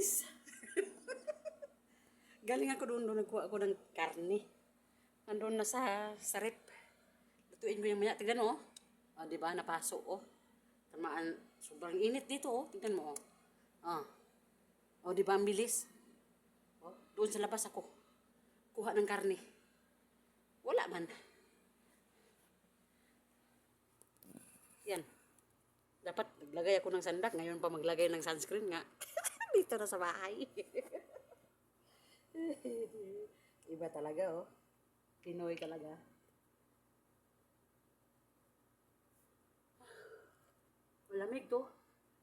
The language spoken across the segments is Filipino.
guys! Galing ako doon, doon nagkuha ako ng karne. Andun na sa, sa rep. Lutuin ko yung maya. Tignan mo, oh. Oh, di ba? Napaso, oh. Tamaan, sobrang init dito, oh. Tignan mo, oh. Ah. Oh, di ba? Ang bilis. Oh, doon sa labas ako. Kuha ng karne. Wala man. Yan. Dapat naglagay ako ng sandak. Ngayon pa maglagay ng sunscreen nga. Dito na sa bahay. Iba talaga, oh. Pinoy talaga. Malamig to.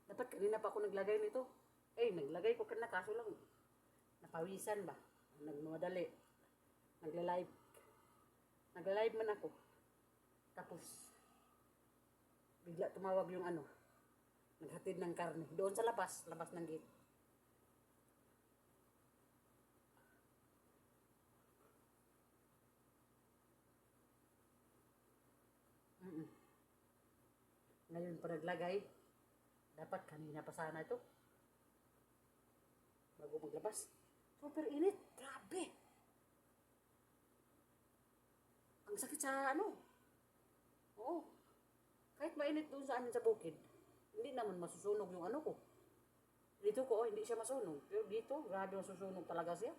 Dapat kanina pa ako naglagay nito. Eh, naglagay ko kanina kaso lang. Napawisan ba? Nagmamadali. Nagla-live. Nagla-live man ako. Tapos, bigla tumawag yung ano. Naghatid ng karne. Doon sa labas, labas ng gate. Mm-mm. Ngayon pa naglagay, dapat kanina pa sana ito. Bago maglabas. Super init. Grabe. Ang sakit sa ano. Oo. Kahit mainit doon sa amin sa bukid, hindi naman masusunog yung ano ko. Dito ko, oh, hindi siya masunog. Pero dito, grabe masusunog talaga siya.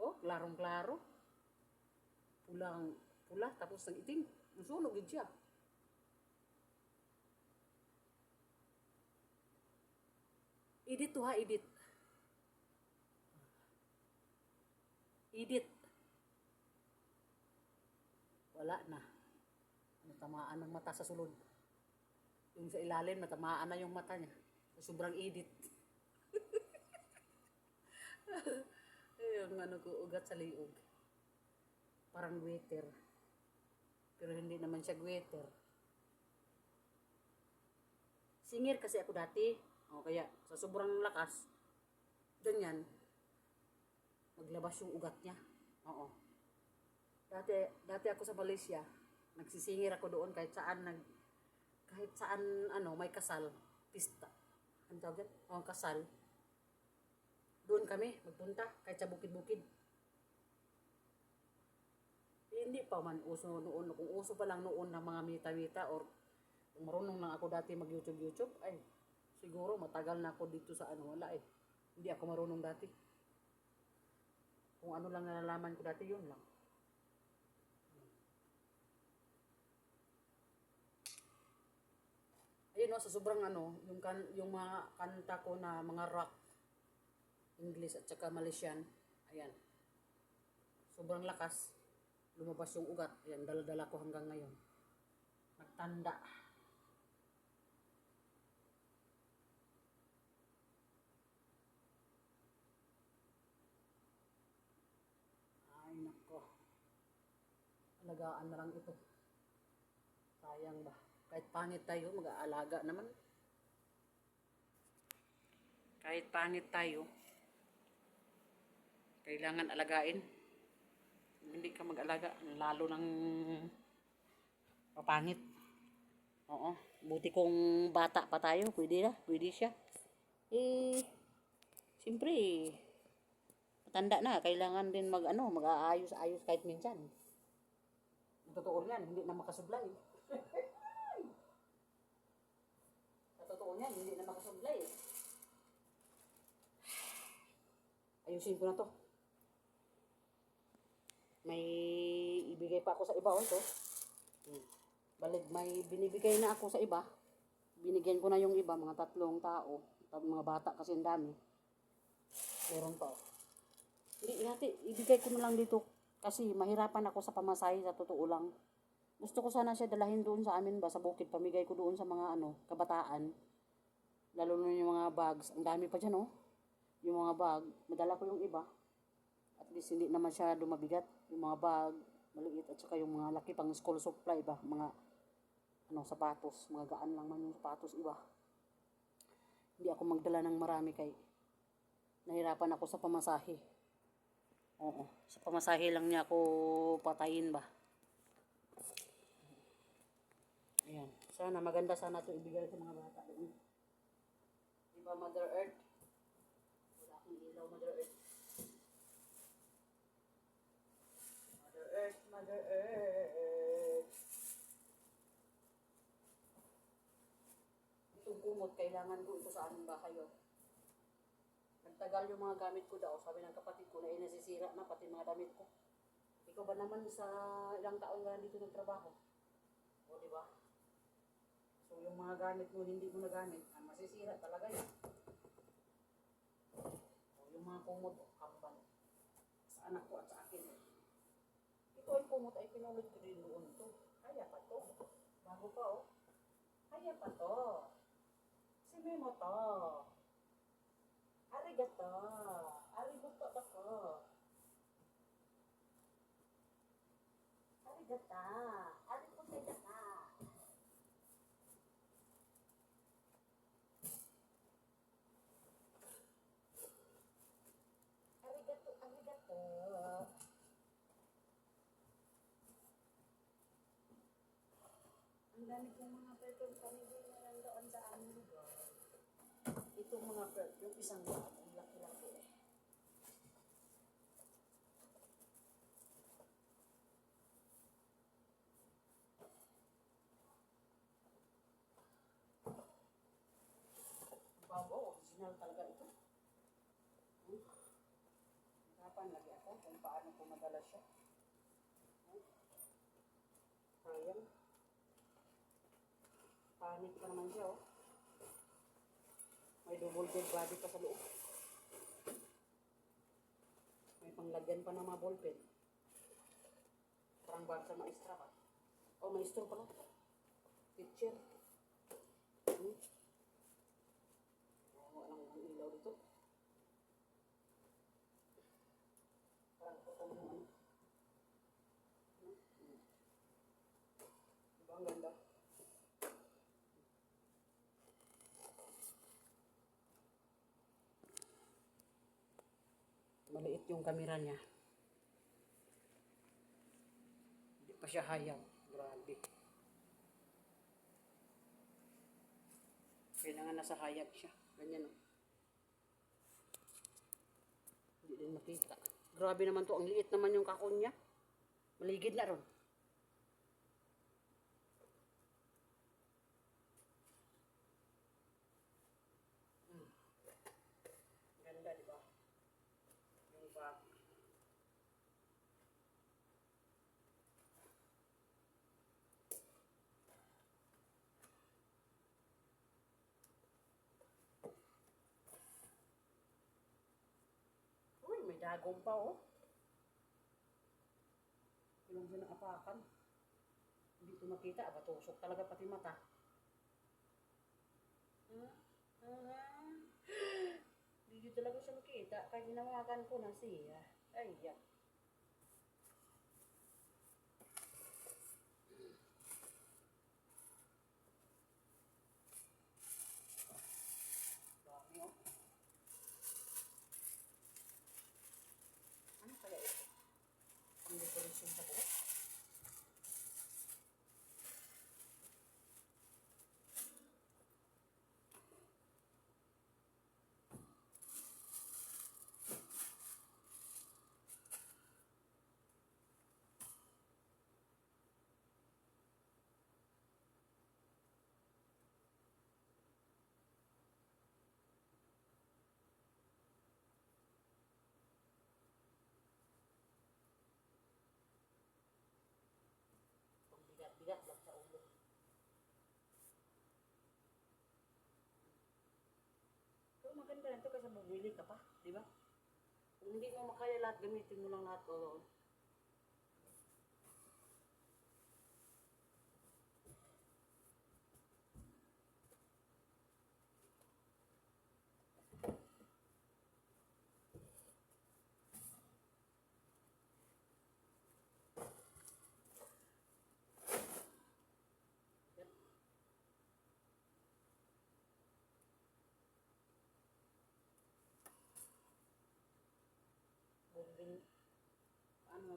Oh, klarong-klaro. Pulang, pula, tapos ng itim. Masunog din siya. Edit to ha, edit. Edit. Wala na. Natamaan ng mata sa sulod. Yung sa ilalim, natamaan na yung mata niya. Sobrang edit. yung ano ko, ugat sa liog. Parang waiter. Pero hindi naman siya waiter. Singir kasi ako dati. O kaya, sa sobrang lakas, ganyan, maglabas yung ugat niya. Oo. Dati, dati ako sa Malaysia, nagsisingir ako doon kahit saan nag kahit saan ano may kasal, pista. Ano tawag yan? O, kasal. Doon kami magpunta kahit sa bukid-bukid. Hindi pa man uso noon. Kung uso pa lang noon ng mga mita-mita or marunong lang ako dati mag-YouTube-YouTube, ay siguro matagal na ako dito sa ano, wala eh. Hindi ako marunong dati. Kung ano lang nalalaman ko dati, yun lang. Ayun no, sa sobrang ano, yung, kan, yung mga kanta ko na mga rock, English at saka Malaysian, ayan. Sobrang lakas, lumabas yung ugat. Ayan, dala-dala ko hanggang ngayon. Nagtanda. Ay, nako. Alagaan na lang ito. Sayang ba? Kahit pangit tayo, mag-aalaga naman. Kahit pangit tayo, kailangan alagain. Hindi ka mag-alaga, lalo ng papangit. Oo. Buti kung bata pa tayo, pwede na, pwede siya. Eh, siyempre, matanda na, kailangan din mag, ano, mag-aayos-ayos kahit minsan. Totoo niyan, hindi na makasublay. Totoo niyan, hindi na makasublay. Ayusin ko na to. May ibigay pa ako sa iba, oh. Balik, may binibigay na ako sa iba. Binigyan ko na yung iba, mga tatlong tao. Mga bata kasi ang dami. Meron pa, oh. Hindi, ihati, ibigay ko na lang dito. Kasi mahirapan ako sa pamasahe, sa totoo lang. Gusto ko sana siya dalahin doon sa amin ba, sa bukid. Pamigay ko doon sa mga ano, kabataan. Lalo na yung mga bags. Ang dami pa dyan, oh. Yung mga bag, madala ko yung iba. Least hindi naman siya dumabigat. Yung mga bag, maliit. At saka yung mga laki pang school supply ba. Mga ano, sapatos. Mga gaan lang man yung sapatos iba. Hindi ako magdala ng marami kay nahirapan ako sa pamasahe. Oo. Sa pamasahe lang niya ako patayin ba. Ayan. Sana maganda sana ito ibigay sa mga bata. Di ba Mother Earth? Wala akong ilaw, Mother Earth. Earth, Mother Earth. Itong kumot, kailangan ko ito sa aming bahay. Oh. Nagtagal yung mga gamit ko daw. Sabi ng kapatid ko na eh, nasisira na pati mga damit ko. Ikaw ba naman sa ilang taon ka dito nagtrabaho? O, di ba? So, yung mga gamit mo, hindi mo nagamit, ah, masisira talaga yun. O, yung mga kumot, kambal. Sa anak ko at sa akin. Ito ay kumot ay pinulot ko rin noon to. Kaya pa to. Bago pa, oh. Kaya pa to. Si Memo to. Arigato. Arigato ako. Arigata. Arigato, arigato. Ang dami kong mga perfume pamili na lang doon sa lugar. Itong mga perfume, isang daan, ang laki-laki eh. Bago, original talaga ito. Hmm? Hirapan lagi ako kung paano ko madala siya. Hmm? Sayang. Panic pa naman siya, oh. May double gold body pa sa loob. May panglagyan pa ng mga ballpen. Parang bag sa maestra pa. Oh, maestro pala. Teacher. Hmm? Oh, walang ang ilaw dito. Parang potong yung ano. Diba ang ganda? Maliit yung kamera niya. Hindi pa siya hayang. Grabe. Kailangan nasa hayag siya. Ganyan o. Hindi din makita. Grabe naman to. Ang liit naman yung kakon niya. Maligid na ron. Hmm. Ganda, di ba? Bag. Uy, may dagong pa oh. Ilang siya nakapakan. Hindi ito makita, aba tusok talaga pati mata. Talaga siya ไปที่น้ำวากันพูน้ำสีอะไอ้เหี้ย maganda na ito kasi bumili ka pa, di ba? Hindi mo makaya lahat, gamitin mo lang lahat. Oo. Bonding, ano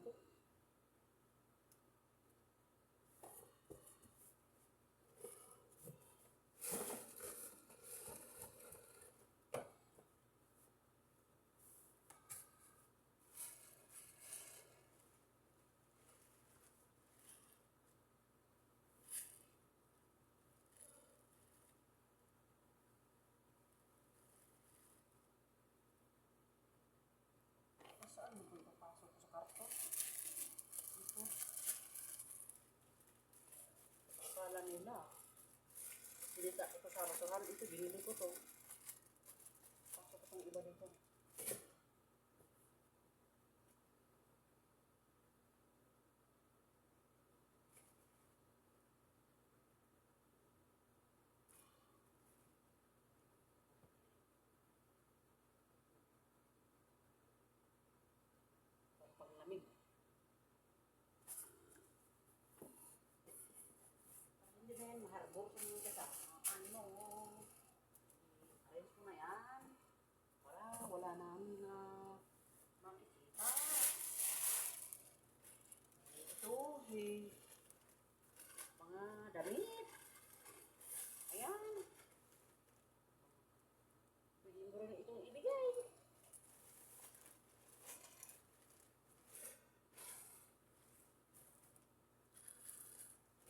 Sinita ko to sa basurahan. Ito, binili ko to. Pasok itong iba dito. Panglamig. Hindi na yan maharbor sa mga kasama. Ano? Arrange ko na yan. Para wala namin na makikita. Ito, eh, mga damit. Ayan. Pwede mo rin itong ibigay.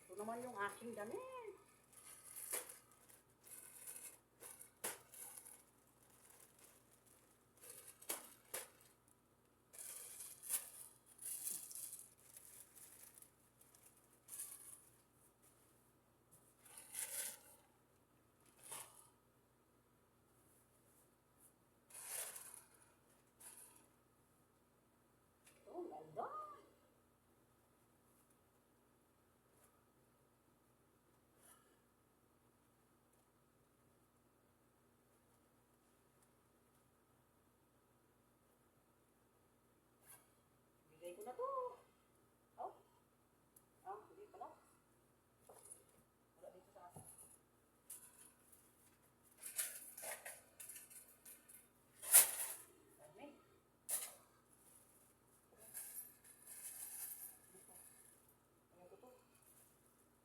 Ito naman yung aking damit. Ito, ang ganda. Bigay ko na to. Oh. Ah, hindi pala. Wala dito sa akin. Ano?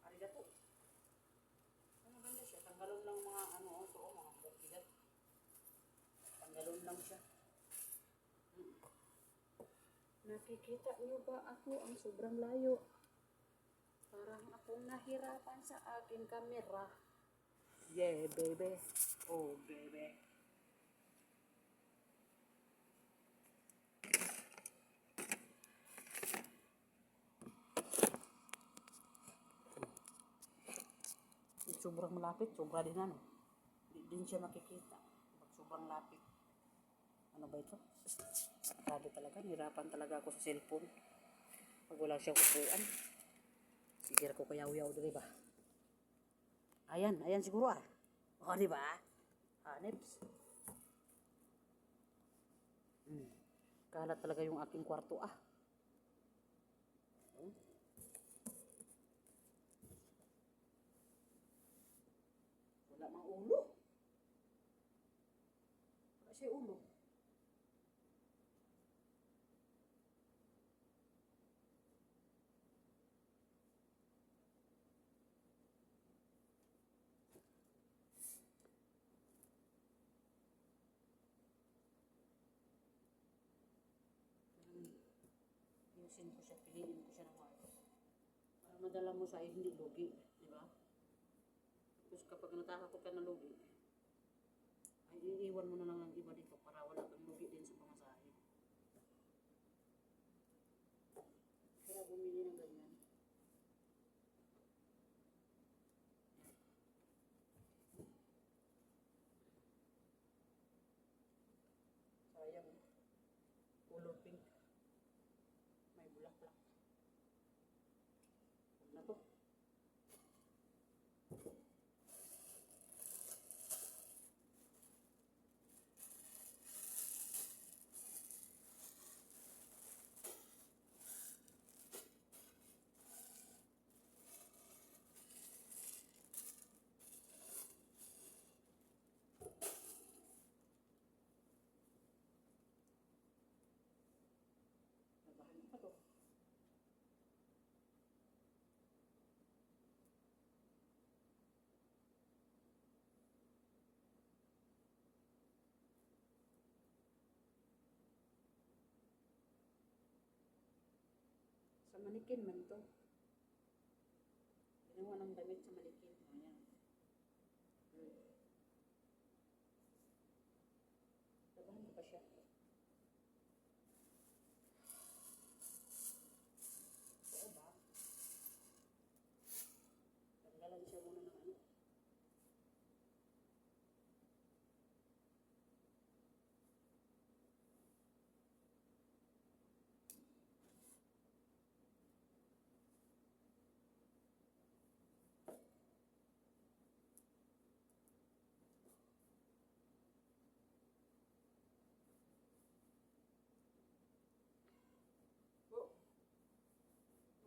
Arigato. Ano ganda siya? Tanggalon lang mga ano, oh, to, oh, mga bigat. Tanggalon lang siya. Nakikita niyo ba ako ang sobrang layo? Parang akong nahirapan sa aking kamera. Yeah, baby. Oh, baby. Sobrang malapit, sobra din ano. Hindi din siya makikita. Sobrang lapit. Ano ba ito? Grabe talaga, nirapan talaga ako sa cellphone. Pag wala siyang upuan. Sigir ko kayaw-yaw dali ba? Ayan, ayan siguro ah. O, di ba? Ah, nips. Hmm. Kalat talaga yung aking kwarto ah. Hmm. Wala mang ulo. Wala siya ulo. Ayusin ko siya, piliin ko siya ng maayos. Para madala mo sa hindi lugi, di ba? Tapos kapag natakot ka na lugi, ay iiwan mo na lang ang iba dito para wala kang lugi din sa pamasahe. Kaya bumili ng ganyan. Sayang. Color pink. May bulaklak. Huwag na to. Labahan pa to. Sa manikin man to. Ginawa ng damit sa manikin.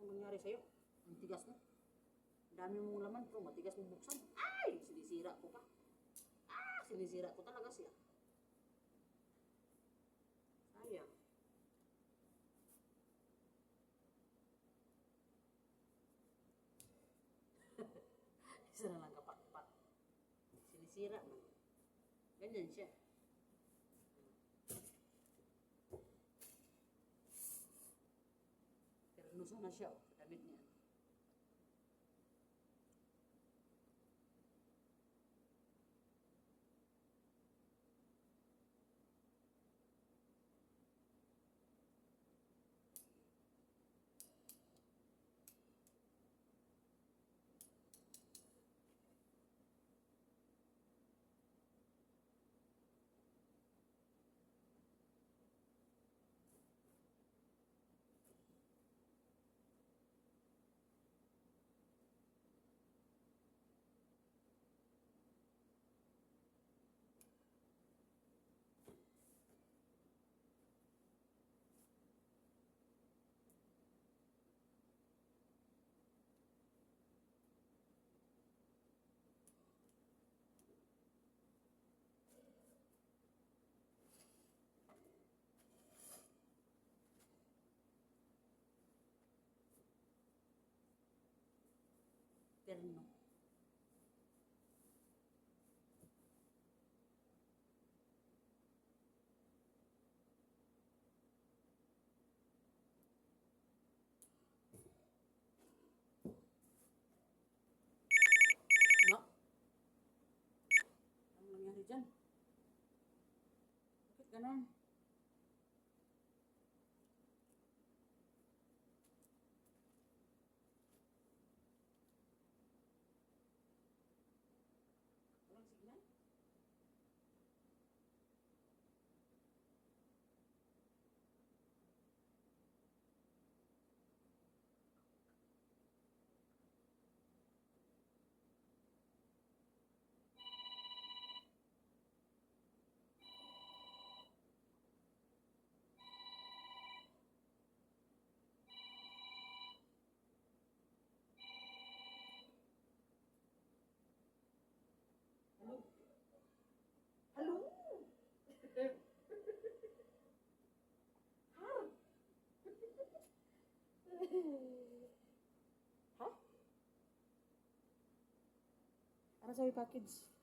Nangyari sa'yo? Ang tigas mo. Dami mong laman pero matigas mong buksan. Ay! Sinisira ko pa. Ah! Sinisira ko talaga siya. Sayang. Isa na lang kapat-pat. Sinisira na. Ganyan siya. Pero nuso Terno. No? Ano nangyari dyan? Bakit ganon? Ha? Ano sa'yo package?